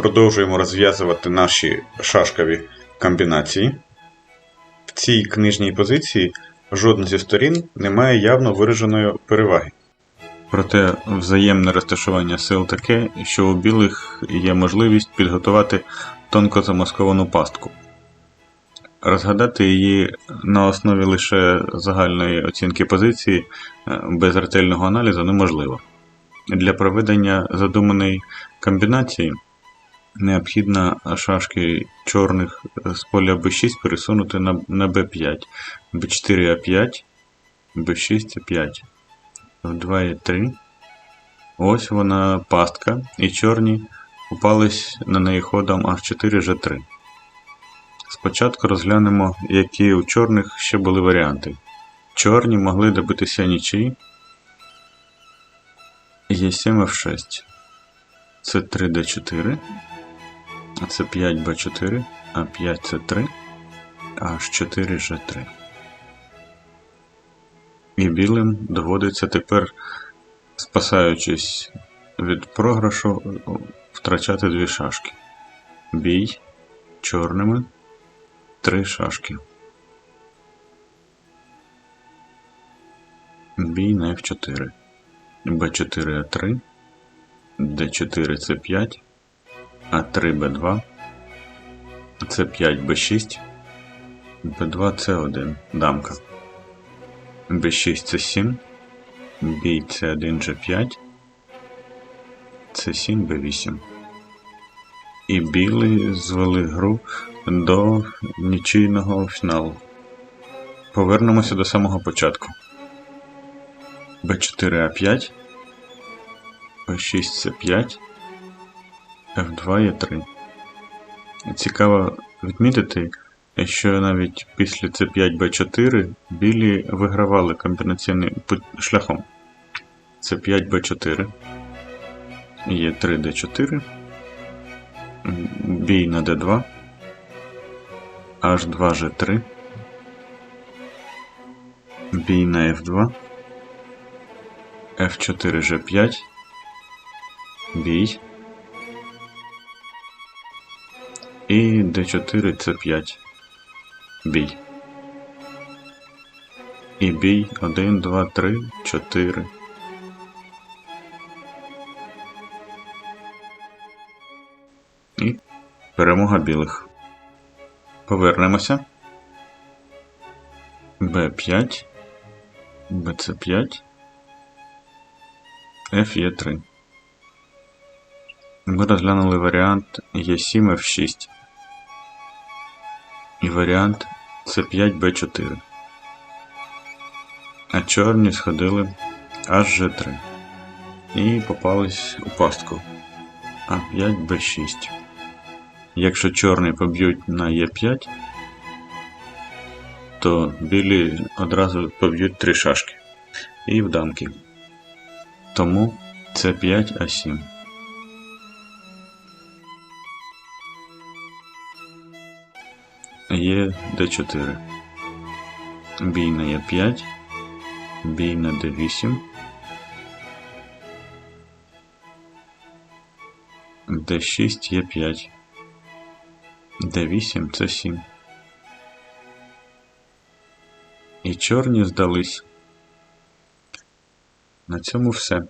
Продовжуємо розв'язувати наші шашкові комбінації. В цій книжній позиції жодна зі сторін не має явно вираженої переваги. Проте взаємне розташування сил таке, що у білих є можливість підготувати тонко замасковану пастку. Розгадати її на основі лише загальної оцінки позиції е, без ретельного аналізу неможливо. Для проведення задуманої комбінації необхідно шашки чорних з поля b6 пересунути на, на b5, b4 a5, b6 a5, в2 e3. Ось вона пастка, і чорні упались на неї ходом h4 g3. Спочатку розглянемо, які у чорних ще були варіанти. Чорні могли добитися нічиї. Е7 F6. Це 3 d4. А це 5 b4, а 5 це 3, аж 4 g3. І білим доводиться тепер, спасаючись від програшу, втрачати дві шашки. Бій чорними. Три шашки. Бій на F4. Б4 А3. Д4 С5. А3 Б2. С5 Б6. Б2 С1. Дамка. Б6 С7. Бій С1 G5. С7 Б8. І білий звели гру до нічийного фіналу. Повернемося до самого початку. b4 a5, b6 c5, f2 e3. Цікаво відмітити, що навіть після c5 b4 білі вигравали комбінаційним шляхом. c5 b4, e3 d4, бій на d2. H2G3, бій на F2, F4G5, бій і D4C5, бій. І бій 1, 2, 3, 4. І перемога білих. Повернемося. B5, BC5, FE3. Ми розглянули варіант E7, F6 і варіант C5, B4. А чорні сходили аж G3 і попались у пастку А5, B6. Якщо чорний поб'ють на Е5, то білі одразу поб'ють три шашки і в дамки. Тому це 5 А7. Є Д4. Бій на Е5, бій на Д8. Д6 Е5. Д8 це 7. І чорні здались. На цьому все.